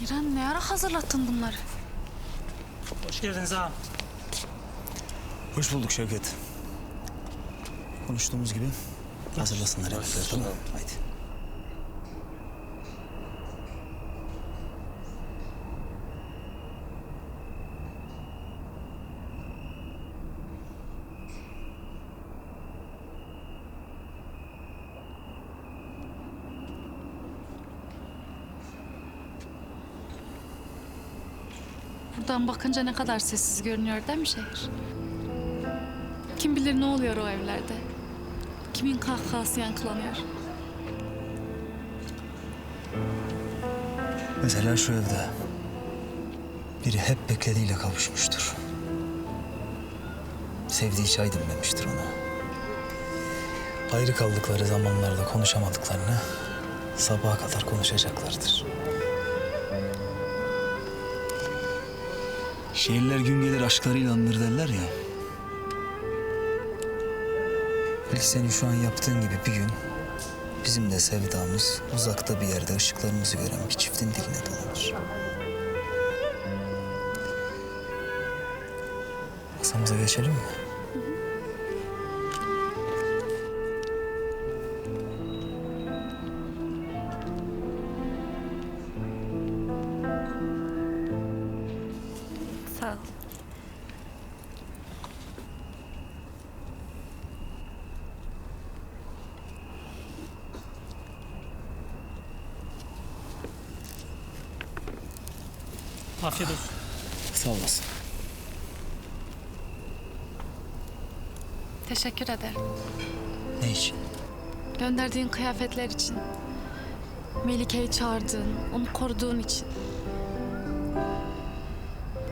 Miran ne ara hazırlattın bunları? Hoş geldiniz ağam. Hoş bulduk Şevket. Konuştuğumuz gibi hazırlasınlar yemekleri tamam mı? Haydi. Buradan bakınca ne kadar sessiz görünüyor değil mi şehir? Kim bilir ne oluyor o evlerde? Kimin kahkahası yankılanıyor? Mesela şu evde biri hep beklediğiyle kavuşmuştur. Sevdiği çay demlemiştir ona. Ayrı kaldıkları zamanlarda konuşamadıklarını sabaha kadar konuşacaklardır. Şehirler gün gelir aşklarıyla anılır derler ya. Belki senin şu an yaptığın gibi bir gün bizim de sevdamız uzakta bir yerde ışıklarımızı gören bir çiftin diline dolanır. Masamıza geçelim mi? Afiyet olsun. Sağ olasın. Teşekkür ederim. Ne için? Gönderdiğin kıyafetler için. Melike'yi çağırdığın, onu koruduğun için.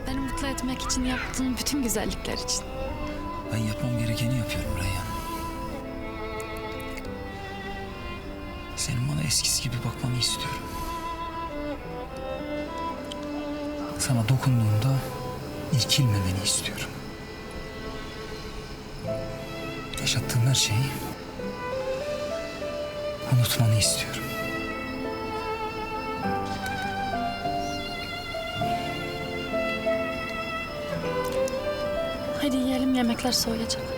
Beni mutlu etmek için yaptığın bütün güzellikler için. Ben yapmam gerekeni yapıyorum Reyhan. Senin bana eskisi gibi bakmanı istiyorum. Sana dokunduğumda irkilmemeni istiyorum. Yaşattığım her şeyi unutmanı istiyorum. Hadi yiyelim yemekler soğuyacak.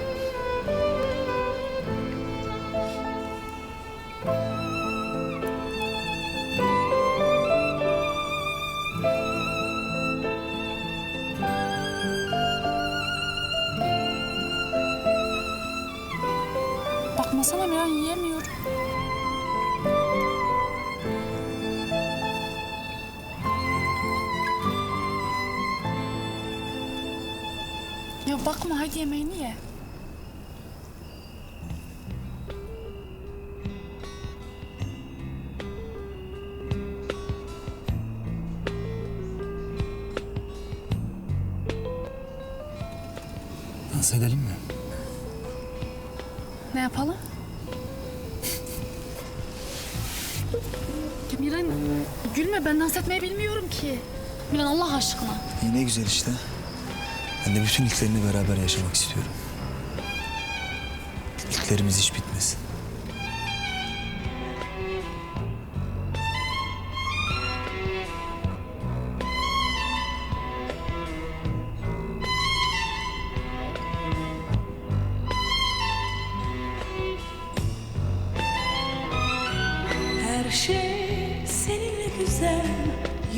Bakmasana Miran yiyemiyorum. Ya bakma hadi yemeğini ye. Dans edelim mi? Ne yapalım? Miran gülme ben dans etmeyi bilmiyorum ki. Miran Allah aşkına. İyi ne güzel işte. Ben de bütün ilklerini beraber yaşamak istiyorum. İlklerimiz hiç bitmesin. Her şey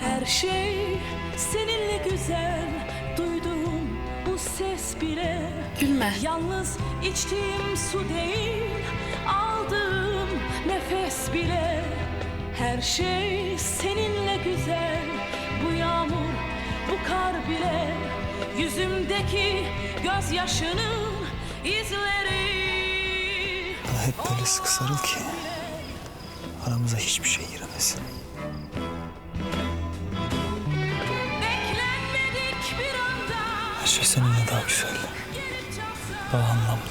Her şey seninle güzel. Duyduğum bu ses bile Gülme. Yalnız içtiğim su değil Aldığım nefes bile. Her şey seninle güzel. Bu yağmur, bu kar bile. Yüzümdeki gözyaşının izleri hep böyle sıkı sarıl ki aramıza hiçbir şey giremesin. Her şey seninle daha güzel. Daha anlamlı.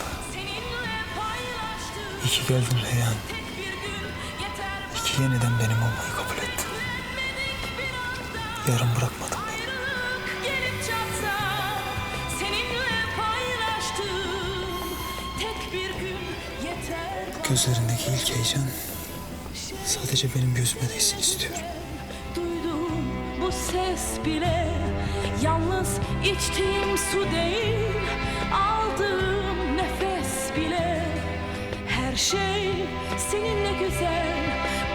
İyi ki geldin Reyhan. İyi ki yeniden benim olmayı kabul ettin. Yarım bırakmadın Gözlerindeki ilk heyecan sadece benim gözüme değsin istiyorum. Duydum bu ses bile. Yalnız içtiğim su değil Aldığım nefes bile. Her şey seninle güzel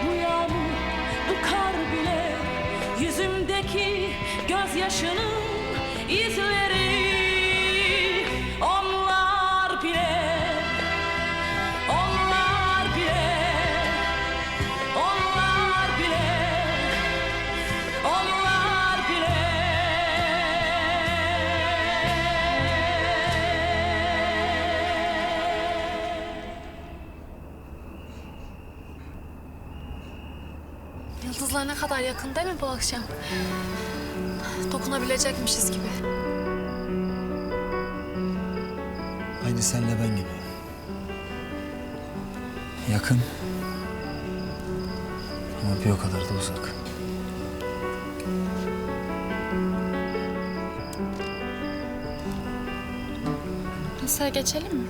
Bu yağmur, bu kar bile. Yüzümdeki gözyaşının izleri Ne kadar yakın değil mi bu akşam? Dokunabilecekmişiz gibi. Aynı senle ben gibi. Yakın. Ama bir o kadar da uzak. Masaya geçelim mi?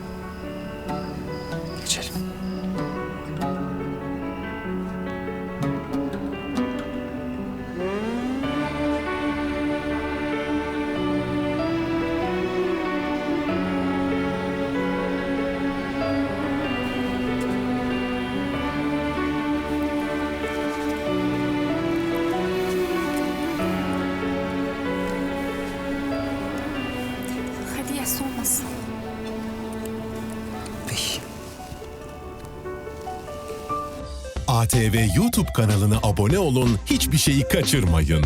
Yes olmasın. Peki. ATV YouTube kanalına abone olun, hiçbir şeyi kaçırmayın.